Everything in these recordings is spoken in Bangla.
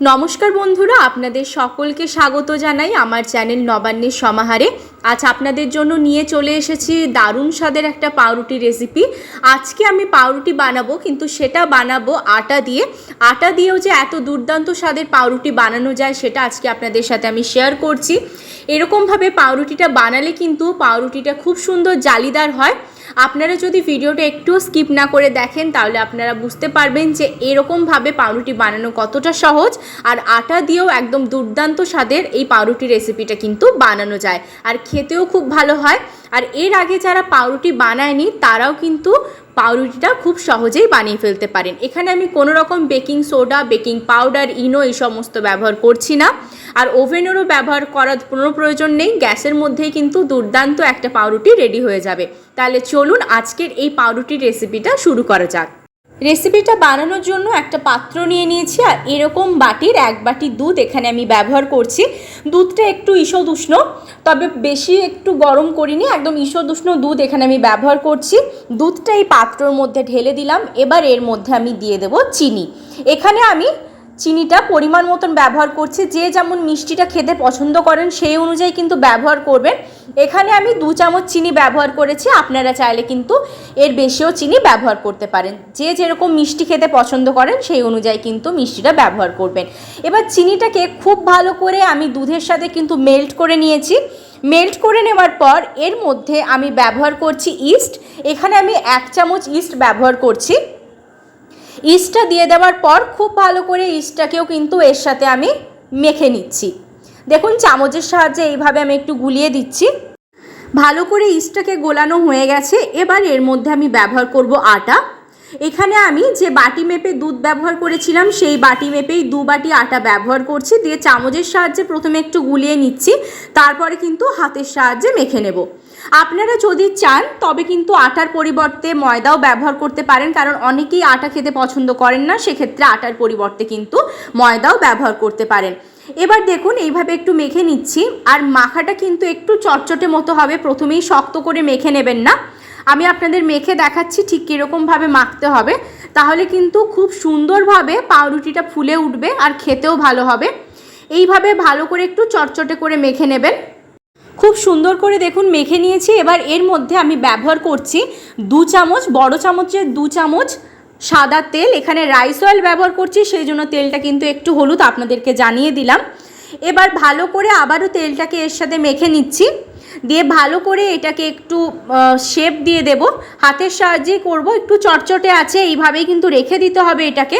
নমস্কার বন্ধুরা, আপনাদের সকলকে স্বাগত জানাই আমার চ্যানেল নবান্নের সমাহারে। আজ আপনাদের জন্য নিয়ে চলে এসেছি দারুণ স্বাদের একটা পাউরুটি রেসিপি। আজকে আমি পাউরুটি বানাবো, কিন্তু সেটা বানাবো আটা দিয়ে। আটা দিয়েও যে এত দুর্দান্ত স্বাদের পাউরুটি বানানো যায়, সেটা আজকে আপনাদের সাথে আমি শেয়ার করছি। এরকমভাবে পাউরুটিটা বানালে কিন্তু পাউরুটিটা খুব সুন্দর জালিদার হয়। আপনারা যদি ভিডিওটা একটু স্কিপ না করে দেখেন, তাহলে আপনারা বুঝতে পারবেন যে এরকমভাবে পাউরুটি বানানো কতটা সহজ আর আটা দিয়েও একদম দুর্দান্ত স্বাদের এই পাউরুটি রেসিপিটা কিন্তু বানানো যায়। আর খেতেও খুব ভালো হয়। আর এর আগে যারা পাউরুটি বানায়নি, তারাও কিন্তু পাউরুটিটা খুব সহজেই বানিয়ে ফেলতে পারেন। এখানে আমি কোনো রকম baking soda, baking powder, Eno এই সমস্ত ব্যবহার করছি না। আর ওভেনেরও ব্যবহার করার কোনো প্রয়োজন নেই, গ্যাসের মধ্যেই কিন্তু দুর্দান্ত একটা পাউরুটি রেডি হয়ে যাবে। তাহলে চলুন আজকের এই পাউরুটির রেসিপিটা শুরু করা যাক। রেসিপিটা বানানোর জন্য একটা পাত্র নিয়ে নিয়েছি আর এরকম বাটির এক বাটি দুধ এখানে আমি ব্যবহার করছি। দুধটা একটু ঈষদ উষ্ণ তবে বেশি একটু গরম করিনি, একদম ঈষদ উষ্ণ দুধ এখানে আমি ব্যবহার করছি। দুধটা এই পাত্রর মধ্যে ঢেলে দিলাম, এবার এর মধ্যে আমি দিয়ে দেব চিনি। এখানে আমি চিনিটা পরিমাণ মতন ব্যবহার করছি, যে যেমন মিষ্টিটা খেতে পছন্দ করেন সেই অনুযায়ী কিন্তু ব্যবহার করবেন। এখানে আমি দু চামচ চিনি ব্যবহার করেছি, আপনারা চাইলে কিন্তু এর বেশিও চিনি ব্যবহার করতে পারেন। যে যেরকম মিষ্টি খেতে পছন্দ করেন সেই অনুযায়ী কিন্তু মিষ্টিটা ব্যবহার করবেন। এবার চিনিটাকে খুব ভালো করে আমি দুধের সাথে কিন্তু মেল্ট করে নিয়েছি। মেল্ট করে নেওয়ার পর এর মধ্যে আমি ব্যবহার করছি ইস্ট এখানে আমি এক চামচ ইস্ট ব্যবহার করছি। ইস্টটা দিয়ে দেওয়ার পর খুব ভালো করে ইস্টটাকেও কিন্তু এর সাথে আমি মেখে নিচ্ছি। দেখুন, চামচের সাহায্যে এইভাবে আমি একটু গুলিয়ে দিচ্ছি। ভালো করে ইস্টটাকে গোলানো হয়ে গেছে। এবার এর মধ্যে আমি ব্যবহার করব আটা। এখানে আমি যে বাটি মেপে দুধ ব্যবহার করেছিলাম, সেই বাটি মেপেই দু বাটি আটা ব্যবহার করছি। দিয়ে চামচের সাহায্যে প্রথমে একটু গুলিয়ে নিচ্ছি। তারপরে কিন্তু হাতের সাহায্যে মেখে নেব। আপনারা যদি চান, তবে কিন্তু আটার পরিবর্তে ময়দাও ব্যবহার করতে পারেন, কারণ অনেকেই আটা খেতে পছন্দ করেন না, সেক্ষেত্রে আটার পরিবর্তে কিন্তু ময়দাও ব্যবহার করতে পারেন। এবার দেখুন, এইভাবে একটু মেখে নিচ্ছি, আর মাখাটা কিন্তু একটু চটচটে মতো হবে, প্রথমেই শক্ত করে মেখে নেবেন না। আমি আপনাদের মেখে দেখাচ্ছি ঠিক কীরকমভাবে মাখতে হবে, তাহলে কিন্তু খুব সুন্দরভাবে পাউরুটিটা ফুলে উঠবে আর খেতেও ভালো হবে। এইভাবে ভালো করে একটু চটচটে করে মেখে নেবেন। খুব সুন্দর করে দেখুন মেখে নিয়েছি। এবার এর মধ্যে আমি ব্যবহার করছি দু চামচ, বড় চামচের দু চামচ সাদা তেল। এখানে রাইস অয়েল ব্যবহার করছি, সেই জন্য তেলটা কিন্তু একটু হলুদ আপনাদেরকে জানিয়ে দিলাম। এবার ভালো করে আবারও তেলটাকে এর সাথে মেখে নিচ্ছি। দিয়ে ভালো করে এটাকে একটু শেপ দিয়ে দেব। হাতের সাহায্যেই করব, একটু চটচটে আছে, এইভাবেই কিন্তু রেখে দিতে হবে এটাকে।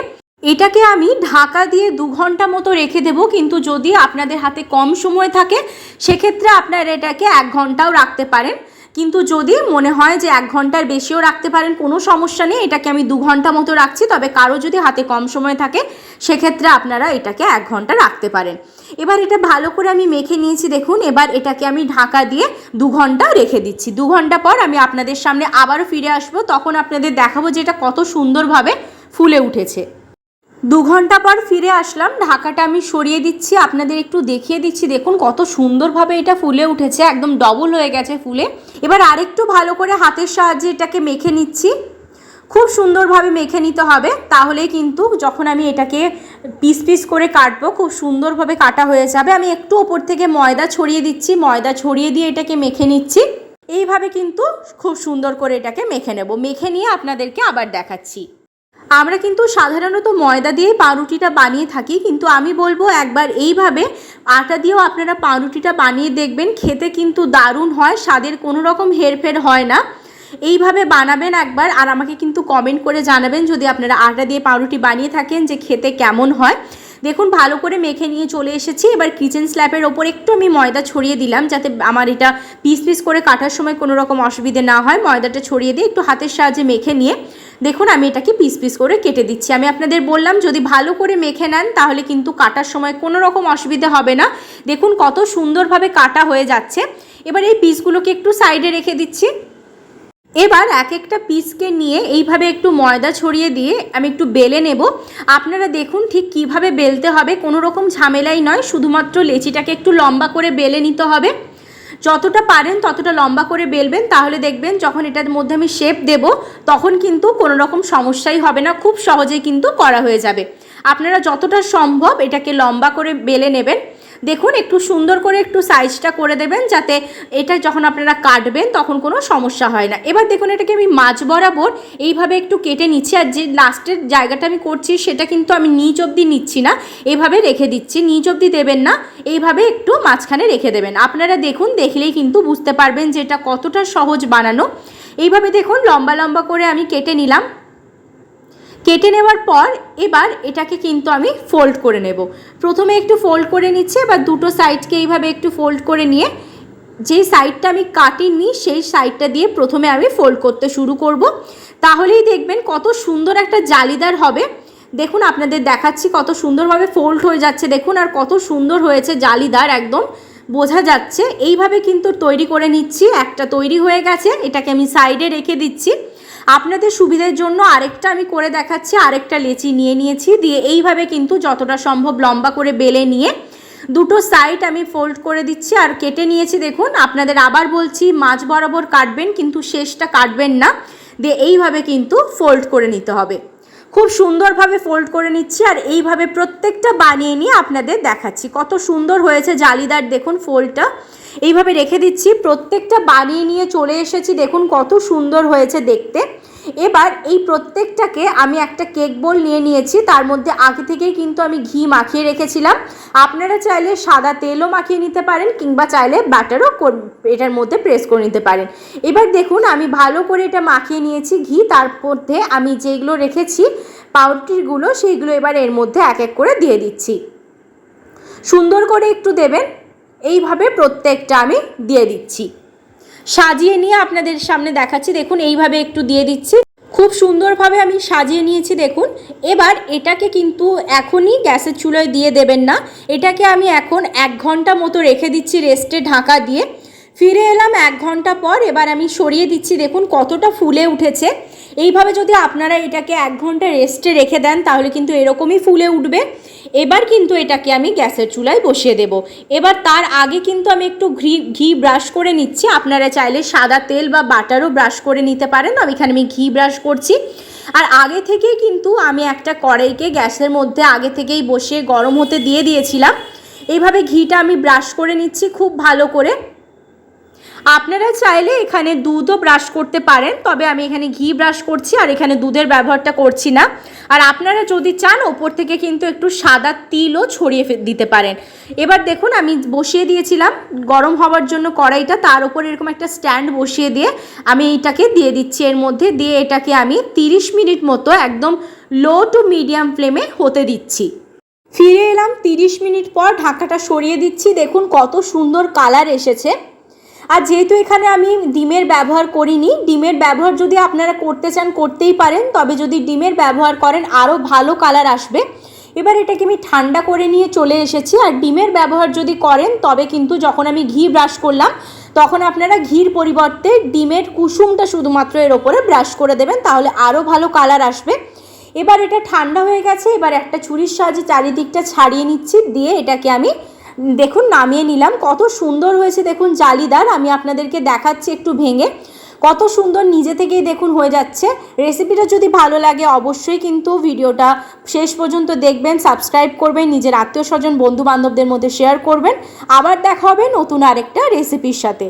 এটাকে আমি ঢাকা দিয়ে দু ঘণ্টা মতো রেখে দেবো, কিন্তু যদি আপনাদের হাতে কম সময় থাকে, সেক্ষেত্রে আপনারা এটাকে এক ঘন্টাও রাখতে পারেন। কিন্তু যদি মনে হয় যে এক ঘণ্টার বেশিও রাখতে পারেন, কোনো সমস্যা নেই, এটাকে আমি দু ঘণ্টা মতো রাখছি, তবে কারও যদি হাতে কম সময় থাকে, সেক্ষেত্রে আপনারা এটাকে এক ঘণ্টা রাখতে পারেন। এবার এটা ভালো করে আমি মেখে নিয়েছি, দেখুন, এবার এটাকে আমি ঢাকা দিয়ে দু ঘণ্টা রেখে দিচ্ছি। দু ঘণ্টা পর আমি আপনাদের সামনে আবারও ফিরে আসব, তখন আপনাদের দেখাবো যে এটা কত সুন্দরভাবে ফুলে উঠেছে। দু ঘণ্টা পর ফিরে আসলাম। ঢাকাটা আমি সরিয়ে দিচ্ছি। আপনাদের একটু দেখিয়ে দিচ্ছি। দেখুন কত সুন্দরভাবে এটা ফুলে উঠেছে। একদম ডবল হয়ে গেছে ফুলে। এবার আরেকটু ভালো করে হাতের সাহায্যে এটাকে মেখে নিচ্ছি। খুব সুন্দরভাবে মেখে নিতে হবে। তাহলে কিন্তু যখন আমি এটাকে পিস পিস করে কাটবো, খুব সুন্দরভাবে কাটা হয়ে যাবে। আমি একটু ওপর থেকে ময়দা ছড়িয়ে দিচ্ছি। ময়দা ছড়িয়ে দিয়ে এটাকে মেখে নিচ্ছি। এইভাবে কিন্তু খুব সুন্দর করে এটাকে মেখে নেব। মেখে নিয়ে আপনাদেরকে আবার দেখাচ্ছি। আমরা কিন্তু সাধারণত ময়দা দিয়ে পাউরুটিটা বানিয়ে থাকি, কিন্তু আমি বলব একবার এইভাবে আটা দিয়েও আপনারা পাউরুটিটা বানিয়ে দেখবেন, খেতে কিন্তু দারুণ হয়, স্বাদের কোনো রকম হেরফের হয় না। এইভাবে বানাবেন একবার আর আমাকে কিন্তু কমেন্ট করে জানাবেন যদি আপনারা আটা দিয়ে পাউরুটি বানিয়ে থাকেন যে খেতে কেমন হয়। দেখুন, ভালো করে মেখে নিয়ে চলে এসেছি। এবার কিচেন স্ল্যাপের ওপর একটু আমি ময়দা ছড়িয়ে দিলাম যাতে আমার এটা পিস পিস করে কাটার সময় কোনো রকম অসুবিধে না হয়। ময়দাটা ছড়িয়ে দিয়ে একটু হাতের সাহায্যে মেখে নিয়ে দেখুন, আমি এটাকে পিস পিস করে কেটে দিচ্ছি। আমি আপনাদের বললাম, যদি ভালো করে মেখে নেন, তাহলে কিন্তু কাটার সময় কোনো রকম অসুবিধা হবে না। দেখুন, কত সুন্দরভাবে কাটা হয়ে যাচ্ছে। এবার এই পিসগুলোকে একটু সাইডে রেখে দিচ্ছি। এবার এক একটা পিসকে নিয়ে এইভাবে একটু ময়দা ছড়িয়ে দিয়ে আমি একটু বেলে নেব। আপনারা দেখুন ঠিক কীভাবে বেলতে হবে, কোনো রকম ঝামেলাই নয়, শুধুমাত্র লেচিটাকে একটু লম্বা করে বেলে নিতে হবে। যতটা পারেন ততটা লম্বা করে বেলবেন, তাহলে দেখবেন যখন এটার মধ্যে আমি শেপ দেব, তখন কিন্তু কোনো রকম সমস্যাই হবে না, খুব সহজেই কিন্তু করা হয়ে যাবে। আপনারা যতটা সম্ভব এটাকে লম্বা করে বেলে নেবেন। দেখুন, একটু সুন্দর করে একটু সাইজটা করে দেবেন যাতে এটা যখন আপনারা কাটবেন তখন কোনো সমস্যা হয় না। এবার দেখুন, এটাকে আমি মাছ বরাবর এইভাবে একটু কেটে নিচ্ছি আর যে লাস্টের জায়গাটা আমি করছি সেটা কিন্তু আমি নিচ অবধি নিচ্ছি না এইভাবে রেখে দিচ্ছি। নিচ অবধি দেবেন না, এইভাবে একটু মাঝখানে রেখে দেবেন। আপনারা দেখুন, দেখলেই কিন্তু বুঝতে পারবেন যে এটা কতটা সহজ বানানো। এইভাবে দেখুন, লম্বা লম্বা করে আমি কেটে নিলাম। কেটে নেওয়ার পর এবার এটাকে কিন্তু আমি ফোল্ড করে নেব। প্রথমে একটু ফোল্ড করে নিচ্ছি, এবার দুটো সাইডকে এইভাবে একটু ফোল্ড করে নিয়ে যে সাইডটা আমি কাটিনি, সেই সাইডটা দিয়ে প্রথমে আমি ফোল্ড করতে শুরু করব। তাহলেই দেখবেন কত সুন্দর একটা জালিদার হবে। দেখুন, আপনাদের দেখাচ্ছি কত সুন্দরভাবে ফোল্ড হয়ে যাচ্ছে। দেখুন, আর কত সুন্দর হয়েছে জালিদার একদম। বোঝা যাচ্ছে। এইভাবে কিন্তু তৈরি করে নিচ্ছি। একটা তৈরি হয়ে গেছে। এটাকে আমি সাইডে রেখে দিচ্ছি। আপনাদের সুবিধার জন্য আরেকটা আমি করে দেখাচ্ছি, আরেকটা লেচি নিয়ে নিয়েছি। দিয়ে এইভাবে কিন্তু যতটা সম্ভব লম্বা করে বেলে নিয়ে দুটো সাইড আমি ফোল্ড করে দিচ্ছি আর কেটে নিয়েছি। দেখুন, আপনাদের আবার বলছি মাছ বরাবর কাটবেন কিন্তু শেষটা কাটবেন না। দিয়ে এইভাবে কিন্তু ফোল্ড করে নিতে হবে। খুব সুন্দরভাবে ফোল্ড করে নিচ্ছি আর এইভাবে প্রত্যেকটা বানিয়ে নিয়ে আপনাদের দেখাচ্ছি। কত সুন্দর হয়েছে জালিদার, দেখুন ফোল্ডটা এইভাবে রেখে দিচ্ছি, প্রত্যেকটা বানিয়ে নিয়ে চলে এসেছি। দেখুন কত সুন্দর হয়েছে দেখতে। এবার এই প্রত্যেকটাকে আমি একটা কেক বোল নিয়ে নিয়েছি। তার মধ্যে আগে থেকেই কিন্তু আমি ঘি মাখিয়ে রেখেছিলাম। আপনারা চাইলে সাদা তেলও মাখিয়ে নিতে পারেন কিংবা চাইলে বাটারও এটার মধ্যে প্রেস করে নিতে পারেন। এবার দেখুন, আমি ভালো করে এটা মাখিয়ে নিয়েছি ঘি। তার মধ্যে আমি যেগুলো রেখেছি পাউরুটিগুলো সেইগুলো এবার এর মধ্যে এক এক করে দিয়ে দিচ্ছি। সুন্দর করে একটু দেবেন। এইভাবে প্রত্যেকটা আমি দিয়ে দিচ্ছি। সাজিয়ে নিয়ে আপনাদের সামনে দেখাচ্ছি। দেখুন, এইভাবে একটু দিয়ে দিচ্ছি। খুব সুন্দরভাবে আমি সাজিয়ে নিয়েছি, দেখুন। এবার এটাকে কিন্তু এখনই গ্যাসের চুলোয় দিয়ে দেবেন না। এটাকে আমি এখন এক ঘণ্টা মতো রেখে দিচ্ছি রেস্টে ঢাকা দিয়ে। ফিরে এলাম এক ঘণ্টা পর, এবার আমি সরিয়ে দিচ্ছি। দেখুন কতটা ফুলে উঠেছে। এইভাবে যদি আপনারা এটাকে এক ঘণ্টা রেস্টে রেখে দেন, তাহলে কিন্তু এরকমই ফুলে উঠবে। এবার কিন্তু এটাকে আমি গ্যাসের চুলায় বসিয়ে দেব। এবার তার আগে কিন্তু আমি একটু ঘি ঘি ব্রাশ করে নিচ্ছি। আপনারা চাইলে সাদা তেল বা বাটারও ব্রাশ করে নিতে পারেন। আমি এখানে আমি ঘি ব্রাশ করছি। আর আগে থেকেই কিন্তু আমি একটা কড়াইকে গ্যাসের মধ্যে আগে থেকেই বসিয়ে গরম হতে দিয়ে দিয়েছিলাম। এইভাবে ঘিটা আমি ব্রাশ করে নিচ্ছি খুব ভালো করে। আপনারা চাইলে এখানে দুধও ব্রাশ করতে পারেন, তবে আমি এখানে ঘি ব্রাশ করছি আর এখানে দুধের ব্যবহারটা করছি না। আর আপনারা যদি চান, ওপর থেকে কিন্তু একটু সাদা তিলও ছড়িয়ে দিতে পারেন। এবার দেখুন, আমি বসিয়ে দিয়েছিলাম গরম হওয়ার জন্য কড়াইটা, তার উপর এরকম একটা স্ট্যান্ড বসিয়ে দিয়ে আমি এইটাকে দিয়ে দিচ্ছি। এর মধ্যে দিয়ে এটাকে আমি 30 মিনিট মতো একদম লো টু মিডিয়াম ফ্লেমে হতে দিচ্ছি। ফিরে এলাম 30 মিনিট পর ঢাকাটা সরিয়ে দিচ্ছি। দেখুন কত সুন্দর কালার এসেছে। আর যেহেতু এখানে আমি ডিমের ব্যবহার করিনি, ডিমের ব্যবহার যদি আপনারা করতে চান, করতেই পারেন, তবে যদি ডিমের ব্যবহার করেন, আরও ভালো কালার আসবে। এবার এটাকে আমি ঠান্ডা করে নিয়ে চলে এসেছি, আর ডিমের ব্যবহার যদি করেন, তবে কিন্তু যখন আমি ঘি ব্রাশ করলাম, তখন আপনারা ঘির পরিবর্তে ডিমের কুসুমটা শুধুমাত্র এর ওপরে ব্রাশ করে দেবেন, তাহলে আরও ভালো কালার আসবে। এবার এটা ঠান্ডা হয়ে গেছে, এবার একটা ছুরির সাহায্যে চারিদিকটা ছাড়িয়ে নিচ্ছি, দিয়ে এটাকে আমি দেখুন, নামিয়ে নিলাম। কত সুন্দর হয়েছে দেখুন জালিদার। আমি আপনাদেরকে দেখাচ্ছি একটু ভেঙে। কত সুন্দর নিজে থেকেই দেখুন হয়ে যাচ্ছে। রেসিপিটা যদি ভালো লাগে অবশ্যই কিন্তু ভিডিওটা শেষ পর্যন্ত দেখবেন সাবস্ক্রাইব করবেন, নিজের আত্মীয় স্বজন বন্ধু বান্ধবদের মধ্যে শেয়ার করবেন। আবার দেখা হবে নতুন আরেকটা রেসিপির সাথে।